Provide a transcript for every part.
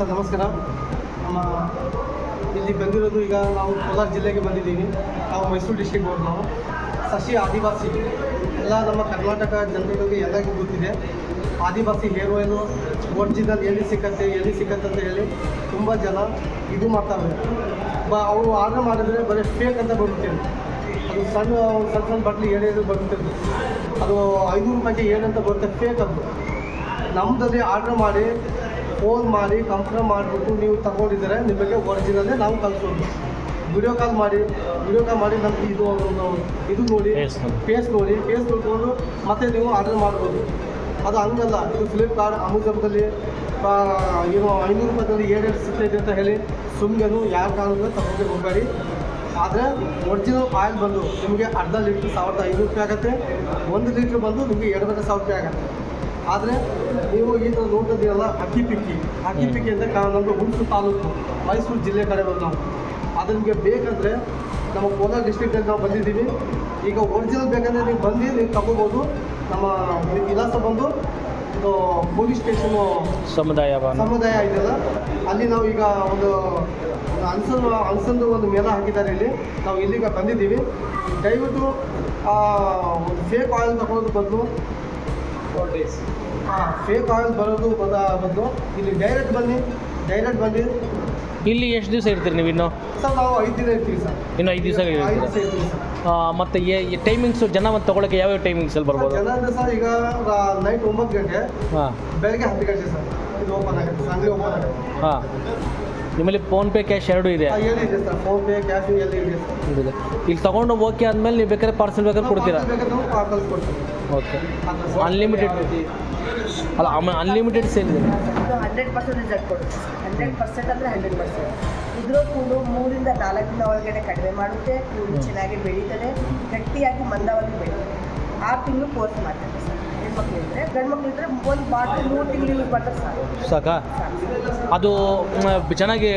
Sir, ನಮಸ್ಕಾರ. ನಮ್ಮ ಇಲ್ಲಿ ಬಂದಿರೋದು ಈಗ ನಾವು ಕೋಲಾರ ಜಿಲ್ಲೆಗೆ ಬಂದಿದ್ದೀವಿ. ನಾವು ಮೈಸೂರು ಡಿಸ್ಟಿಕ್ ಅವ್ರು ನಾವು. ಸಸಿ ಆದಿವಾಸಿ. ಎಲ್ಲ ನಮ್ಮ ಕರ್ನಾಟಕ ಜನರಿಗೆ ಎಲ್ಲರಿಗೂ ಗೊತ್ತಿದೆ. ಆದಿವಾಸಿ ಹೇರ್ ಆಯಿಲು ಎಲ್ಲಿ ಸಿಕ್ಕತ್ತೆ ಎಲ್ಲಿ ಸಿಕ್ಕತ್ತೆ ಅಂತ ಹೇಳಿ ತುಂಬ ಜನ ಇದು ಮಾಡ್ತಾರೆ. ಬ, ಅವರು ಆರ್ಡರ್ ಮಾಡಿದ್ರೆ ಬರೀ ಫೇಕ್ ಅಂತ ಬರುತ್ತೆ. ಅದು ಸಣ್ಣ ಸಣ್ಣ ಸಣ್ಣ ಬಟ್ಲಿ ಏನೇನು ಬರುತ್ತೆ. ಅದು ಐನೂರು ರೂಪಾಯಿಗೆ ಏನಂತ ಬರುತ್ತೆ ಫೇಕ್ ಅದು. ನಮ್ಮದಲ್ಲಿ ಆರ್ಡ್ರ್ ಮಾಡಿ ಫೋನ್ ಮಾಡಿ ಕನ್ಫರ್ಮ್ ಮಾಡಿಬಿಟ್ಟು ನೀವು ತಗೊಂಡಿದ್ದಾರೆ ನಿಮಗೆ ಒರಿಜಿನಲ್ಲೇ ನಾವು ಕಳಿಸೋದು. ವಿಡಿಯೋ ಕಾಲ್ ಮಾಡಿ ವಿಡಿಯೋ ಕಾಲ್ ಮಾಡಿ ನಮ್ಗೆ ಇದು ಇದು ನೋಡಿ ಪೇಸ್ ನೋಡಿ. ಫೇಸ್ ನೋಡಿಕೊಂಡು ಮತ್ತೆ ನೀವು ಆರ್ಡರ್ ಮಾಡ್ಬೋದು. ಅದು ಹಂಗಲ್ಲ ಇದು ಫ್ಲಿಪ್ಕಾರ್ಟ್ ಅಮೆಝಾನ್ದಲ್ಲಿ ಏನು ಐನೂರು ರೂಪಾಯಿದಲ್ಲಿ ಏನೇನು ಸಿಗ್ತೈತೆ ಅಂತ ಹೇಳಿ ಸುಮ್ಮನೆ ಯಾರ ಕಾರಣಕ್ಕೂ ತಗೊಂಡು ಹೋಗಬೇಡಿ. ಆದರೆ ಒರಿಜಿನಲ್ ಆಯಿಲ್ ಬಂದು ನಿಮಗೆ ಅರ್ಧ ಲೀಟ್ರ್ ಸಾವಿರದ ಐನೂರು ರೂಪಾಯಿ ಆಗುತ್ತೆ. ಒಂದು ಲೀಟ್ರ್ ಬಂದು ನಿಮಗೆ ಎರಡೂವರೆ ಸಾವಿರ ರೂಪಾಯಿ ಆಗುತ್ತೆ. ಆದರೆ ನೀವು ಈಗ ನೋಡ್ತಿದ್ದೀರಲ್ಲ ಅಕ್ಕಿ ಪಿಕ್ಕಿ. ಅಕ್ಕಿ ಪಿಕ್ಕಿ ಅಂದರೆ ನಮ್ಮದು ಹುಣಸೂರು ತಾಲೂಕು ಮೈಸೂರು ಜಿಲ್ಲೆ ಕಡೆ ಬಂದು ನಾವು. ಅದು ನಿಮಗೆ ಬೇಕಂದರೆ ನಮ್ಮ ಕೋಲಾರ ಡಿಸ್ಟ್ರಿಕ್ಟಲ್ಲಿ ನಾವು ಬಂದಿದ್ದೀವಿ. ಈಗ ಒರಿಜಿನಲ್ ಬೇಕಂದರೆ ನೀವು ಬಂದು ನೀವು ತಗೋಬೋದು. ನಮ್ಮ ವಿಳಾಸ ಬಂದು ಇದು ಪೊಲೀಸ್ ಸ್ಟೇಷನು ಸಮುದಾಯ ಸಮುದಾಯ ಇದೆಯಲ್ಲ ಅಲ್ಲಿ ನಾವು ಈಗ ಒಂದು ಅನ್ಸನ್ ಅನ್ಸಂದು ಒಂದು ಮೇಲ ಹಾಕಿದ್ದಾರೆ ಇಲ್ಲಿ. ನಾವು ಇಲ್ಲಿಗ ಬಂದಿದ್ದೀವಿ. ದಯವಿಟ್ಟು ಫೇಕ್ ಆಯಿಲ್ ತಗೊಳ್ಳೋದು ಬದಲು ಹಾಂ ಫೇಕ್ ಆಯಿಲ್ ಬರೋದು ಬದ ಬಂದು ಇಲ್ಲಿ ಡೈರೆಕ್ಟ್ ಬನ್ನಿ ಡೈರೆಕ್ಟ್ ಬನ್ನಿ. ಇಲ್ಲಿ ಎಷ್ಟು ದಿವಸ ಇರ್ತೀರಿ ನೀವು ಇನ್ನು? ಸರ್ ನಾವು ಐದು ದಿನ ಇರ್ತೀವಿ ಸರ್. ಇನ್ನು ಐದು ದಿವಸ ಐದು ದಿವಸ ಇರ್ತೀವಿ ಸರ್. ಮತ್ತೆ ಟೈಮಿಂಗ್ಸು ಜನ ಮತ್ತೆ ತೊಗೊಳಕ್ಕೆ ಯಾವ್ಯಾವ ಟೈಮಿಂಗ್ಸಲ್ಲಿ ಬರ್ಬೋದು? ಜನ ಅಂದ್ರೆ ಸರ್ ಈಗ ನೈಟ್ ಒಂಬತ್ತು ಗಂಟೆ ಹಾಂ. ಬೆಳಗ್ಗೆ ಹತ್ತು ಗಂಟೆ ಸರ್. ಇದು ಓಪನ್ ಆಗುತ್ತೆ ಸಂಜೆ ಓಪನ್ ಆಗುತ್ತೆ ಹಾಂ. ನಿಮ್ಮಲ್ಲಿ ಫೋನ್ಪೇ ಕ್ಯಾಶ್ ಎರಡೂ ಇದೆ. ಆ, ಎಲ್ಲಿ ಇದೆ ಸರ್. ಫೋನ್ಪೇ ಕ್ಯಾಶ್ ಎರಡು ಇದೆ ಸರ್. ಇದೆ ಇಲ್ಲಿ ತೊಗೊಂಡು ಓಕೆ ಆದಮೇಲೆ ನೀವು ಬೇಕಾದ್ರೆ ಪಾರ್ಸಲ್ ಬೇಕಾದ್ರೆ ಕೊಡ್ತೀರಾ? ಬೇಕಾದ್ರೆ ನಾವು ಪಾರ್ಸಲ್ ಕೊಡ್ತೀವಿ. ಓಕೆ ಅನ್ಲಿಮಿಟೆಡ್ ಅಲ್ಲ ಅನ್ಲಿಮಿಟೆಡ್ ಸೇಲ್ ಇದೆ. ಇದು ಹಂಡ್ರೆಡ್ ಪರ್ಸೆಂಟ್ ರಿಸಲ್ಟ್ ಕೊಡುತ್ತೆ ಹಂಡ್ರೆಡ್ ಪರ್ಸೆಂಟ್ ಅಂದರೆ ಹಂಡ್ರೆಡ್ ಪರ್ಸೆಂಟ್ ಇದ್ರೂ ಕೂಡ ಮೂರಿಂದ ನಾಲ್ಕಿನ ಒಳಗಡೆ ಕಡಿಮೆ ಮಾಡುತ್ತೆ. ಕೂಡು ಚೆನ್ನಾಗಿ ಬೆಳೀತದೆ. ಗಟ್ಟಿಯಾಗಿ ಮಂದವಾಗಿ ಬೆಳೀತದೆ. ಆರು ತಿಂಗಳು ಕೋರ್ಸ್ ಮಾಡ್ತಾರೆ ಸರ್ ಹೆಣ್ಮಕ್ಳು ಇದ್ದರೆ ಗಂಡು ಮಕ್ಳು ಇದ್ದರೆ ಒಂದು ಬಾಟ್ಲ್ ಮೂರು ತಿಂಗಳು ಯೂಸ್ ಮಾಡ್ತಾರೆ ಸಾಕು? ಅದು ಮ್, ಚೆನ್ನಾಗಿ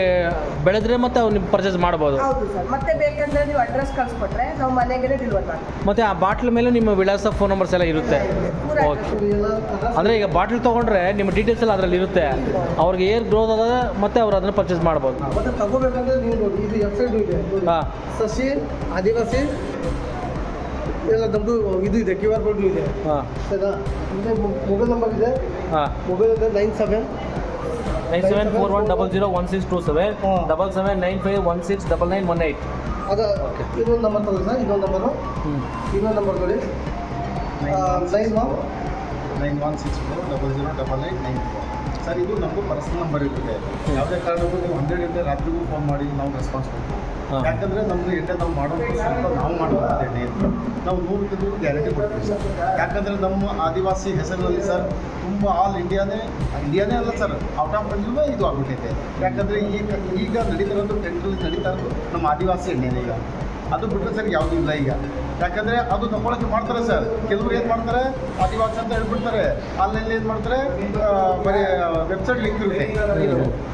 ಬೆಳೆದ್ರೆ ಮತ್ತೆ ಅವ್ರು ನೀವು ಪರ್ಚೇಸ್ ಮಾಡ್ಬೋದು. ಹೌದು ಸರ್. ಮತ್ತೆ ಬೇಕಂದ್ರೆ ನೀವು ಅಡ್ರೆಸ್ ಕಳಿಸ್ಕೊಟ್ರೆ ನಾವು ಮನೆಗೆ ಡೆಲಿವರ್ ಮಾಡ್ತೀವಿ. ಮತ್ತು ಆ ಬಾಟ್ಲ್ ಮೇಲೆ ನಿಮ್ಮ ವಿಳಾಸ ಫೋನ್ ನಂಬರ್ಸ್ ಎಲ್ಲ ಇರುತ್ತೆ. ಪೂರ ಓಕೆ ಅಂದರೆ ಈಗ ಬಾಟ್ಲ್ ತಗೊಂಡ್ರೆ ನಿಮ್ಮ ಡೀಟೇಲ್ಸ್ ಎಲ್ಲ ಅದರಲ್ಲಿ ಇರುತ್ತೆ. ಅವ್ರಿಗೆ ಏರ್ ಗ್ರೋತ್ ಅದ ಮತ್ತೆ ಅವ್ರು ಅದನ್ನು ಪರ್ಚೇಸ್ ಮಾಡ್ಬೋದು. ಮತ್ತೆ ತಗೋಬೇಕಂದ್ರೆ ನೀವು ನೋಡಿ ಇದು ವೆಬ್ಸೈಟ್ ಇದೆ. ನೋಡಿ. ಹಾಂ. ಸಸಿ ಆದಿವಾಸಿ ಎಲ್ಲ ನಮ್ಮದು ಇದು ಇದೆ ಕ್ಯೂ ಆರ್ ಕೋಡ್ ಇದೆ. ಹಾಂ. ಇದೆ ಮೊಬೈಲ್ ನಂಬರ್ ಇದೆ. ಹಾಂ. ಮೊಬೈಲ್ ಇದೆ nine seven nine seven four one double zero one six two seven double seven nine five one six double nine one eight ಅದು. ಇನ್ನೊಂದು ನಂಬರ್ ತಗೊಳ್ಳಿ ಸರ್ ಇನ್ನೊಂದು ನಂಬರು ಹ್ಞೂ ಇನ್ನೊಂದು ನಂಬರ್ ಕೊಡಿ. Nine one nine one six four double zero double eight nine four sir ಇದು ನಮಗೂ personal number ಇರುತ್ತೆ. ಯಾವುದೇ ಕಾರಣಕ್ಕೂ ನೀವು ಹಂಡ್ರೆಡ್ ಗಂಟೆ ರಾತ್ರಿಗೂ ಫೋನ್ ಮಾಡಿ ನಾವು ರೆಸ್ಪಾನ್ಸ್ ಕೊಡ್ತೀವಿ. ಯಾಕಂದ್ರೆ ನಮ್ಮದು ಎಣ್ಣೆ ನಾವು ಮಾಡೋದು ಸ್ವಲ್ಪ ನಾವು ಮಾಡೋದು ನಾವು ಅಂತ ನಾವು ನೂರು ಗ್ಯಾರಂಟಿ ಕೊಡ್ತೀವಿ ಸರ್. ಯಾಕಂದರೆ ನಮ್ಮ ಆದಿವಾಸಿ ಹೆಸರಿನಲ್ಲಿ ಸರ್ ತುಂಬ ಆಲ್ ಇಂಡಿಯಾನೇ ಇಂಡಿಯಾನೇ ಅಲ್ಲ ಸರ್ ಔಟ್ ಆಫ್ ಕಂಟ್ರಿನೂ ಇದು ಆಗ್ಬಿಟ್ಟೈತೆ. ಯಾಕಂದರೆ ಈಗ ಈಗ ನಡೀತಿರೋದು ಟೆಂಟ್ರಲ್ಲಿ ನಡೀತಾ ಇರೋದು ನಮ್ಮ ಆದಿವಾಸಿ ಎಣ್ಣೆನೇ ಈಗ. ಅದು ಬಿಟ್ಟರೆ ಸರ್ ಯಾವುದೂ ಇಲ್ಲ ಈಗ. ಯಾಕಂದರೆ ಅದು ತಗೊಳಕ್ಕೆ ಮಾಡ್ತಾರೆ ಸರ್. ಕೆಲವರು ಏನು ಮಾಡ್ತಾರೆ? ಆದಿವಾಸಿ ಅಂತ ಹೇಳ್ಬಿಡ್ತಾರೆ. ಆನ್ಲೈನ್ ಏನು ಮಾಡ್ತಾರೆ? ಬರೀ ವೆಬ್ಸೈಟ್ ಲಿಂಕ್ ಇರುತ್ತೆ.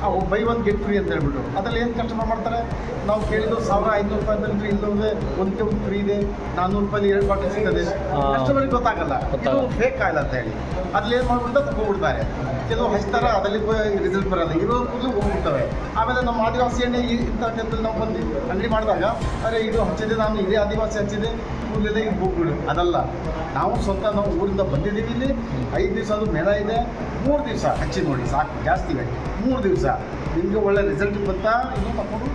ಅವು ಬೈ ಒನ್ ಗೆಟ್ ಫ್ರೀ ಅಂತ ಹೇಳ್ಬಿಟ್ಟು. ಅದ್ರಲ್ಲಿ ಏನು ಕಸ್ಟಮರ್ ಮಾಡ್ತಾರೆ? ನಾವು ಕೇಳಿದ್ದು ಸಾವಿರ ಐನೂರು ರೂಪಾಯಿ ಅಂತ ಇಲ್ಲದೆ ಒಂದು ಒಂದು ಫ್ರೀ ಇದೆ ನಾನ್ನೂರು ರೂಪಾಯಿ ಎರಡು ಬಾಟಲ್ ಸಿಗ್ತದೆ. ಕಸ್ಟಮರ್ಗೆ ಗೊತ್ತಾಗಲ್ಲ. ಇದು ಫೇಕ್ ಆಯಿಲ್ ಅಂತ ಹೇಳಿ. ಅದ್ರಲ್ಲಿ ಏನು ಮಾಡ್ಬಿಟ್ಟು ತಗೊಂಡ್ಬಿಡ್ತಾರೆ. ಕೆಲವು ಹಚ್ತಾರೆ ಅದರಲ್ಲಿ ರಿಸಲ್ಟ್ ಬರೋಲ್ಲ. ಇರೋ ಕೂದಲು ಹೋಗ್ಬಿಡ್ತವೆ. ಆಮೇಲೆ ನಮ್ಮ ಆದಿವಾಸಿ ಎಣ್ಣೆ ಇಂಥ ಟೈಮಲ್ಲಿ ನಾವು ಬಂದು ಅಂಗಡಿ ಮಾಡಿದಾಗ ಅರೆ ಇದು ಹಚ್ಚಿದೆ ನಾನು ಇದೇ ಆದಿವಾಸಿ ಹಚ್ಚಿದೆ ಕೂದಲಿದೆ ಇದು ಹೋಗ್ಬಿಡು ಅದಲ್ಲ, ನಾವು ಸ್ವತಃ ನಾವು ಊರಿಂದ ಬಂದಿದ್ದೀವಿ ಇಲ್ಲಿ, ಐದು ದಿವಸ ಅದು ಮೇಳ ಇದೆ, ಮೂರು ದಿವಸ ಹಚ್ಚಿ ನೋಡಿ, ಸಾಕು, ಜಾಸ್ತಿ ಮೂರು ದಿವಸ. ನಿಮಗೆ ಒಳ್ಳೆ ರಿಸಲ್ಟ್ ಬಂತ? ಇದು ತಗೊಂಡು